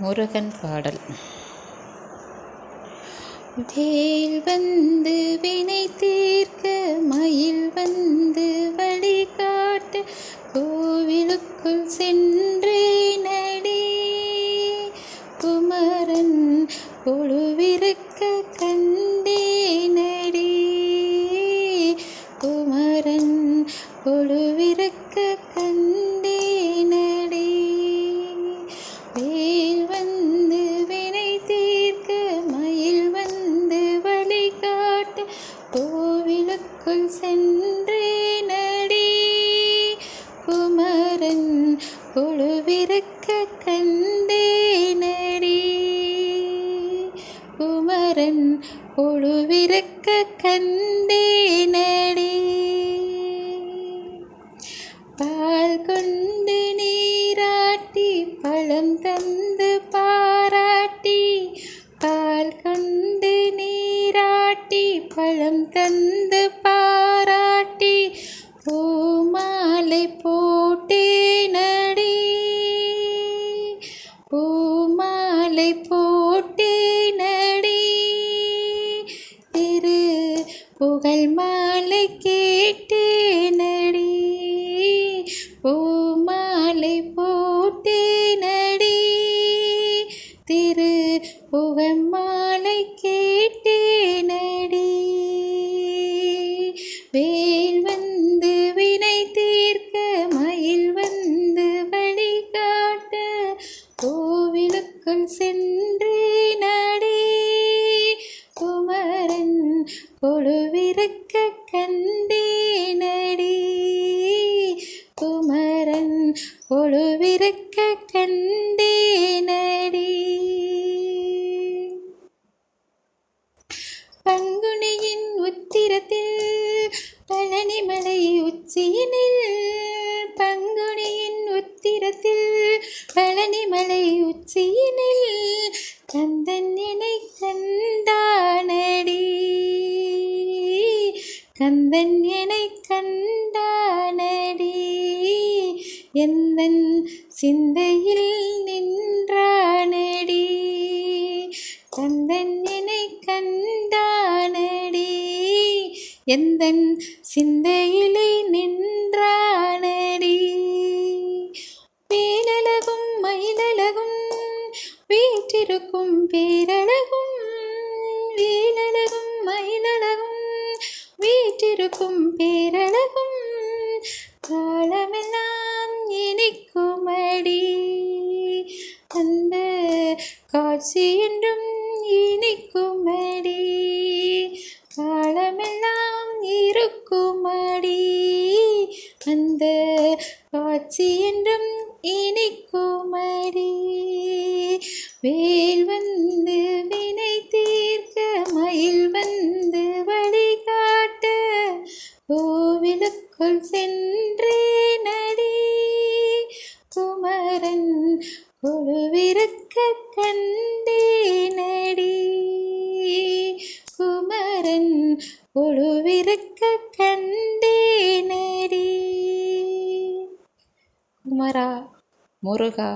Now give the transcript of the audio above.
முருகன் பாடல். வேல் வந்து வினை தீர்க்க மயில் வந்து கோவிலுக்குள் சென்றே நடி. குமரன் குழுவிருக்க கண்டே நடி. குமரன் குழுவிருக்க கண்டே நடி. பால் கொண்டு நீராட்டி பழம் தந்து நீராட்டி பழம் தந்து பாராட்டி பூ மாலை போட்டே நடி. பூ மாலை போட்டே நடி. திரு புகழ் மா மாலை கேட்டேனடி. வேல் வந்து வினை தீர்க்க மயில் வந்து வழிகாட்ட கோவிலுக்குள் சென்றே நடி குமரன் கொழுவிருக்க கண்டேனடி. குமரன் கொழுவிருக்க மலை உச்சியினில் பங்குனியின் உத்திரத்தில் பழனி மலை உச்சியினில் கந்தன் என்னை கண்டானடி. கந்தன் என்னை கண்டானடி. எந்தன் சிந்தையில் நின்ற எந்த சிந்தையிலே நின்றானடி? வேலழகும் மயிலழகும் வீற்றிருக்கும் பேரழகும் வேலழகும் மயிலழகும் வீற்றிருக்கும் பேரழகும் காலமெல்லாம் இனிக்குமடி. அந்த காட்சி என்றும் இனிக்குமடி. காலமெல்லாம் இருக்குமடி. அந்த காட்சி என்றும் இனிக்குமடி. வேல் வந்து வினை தீர்க்க மயில் வந்து வழிகாட்ட கோவிலுக்குள் சென்றே நடி குமரன் குழுவிருக்க கண் குழுவிருக்க கண்டே நடி குமரா முருகா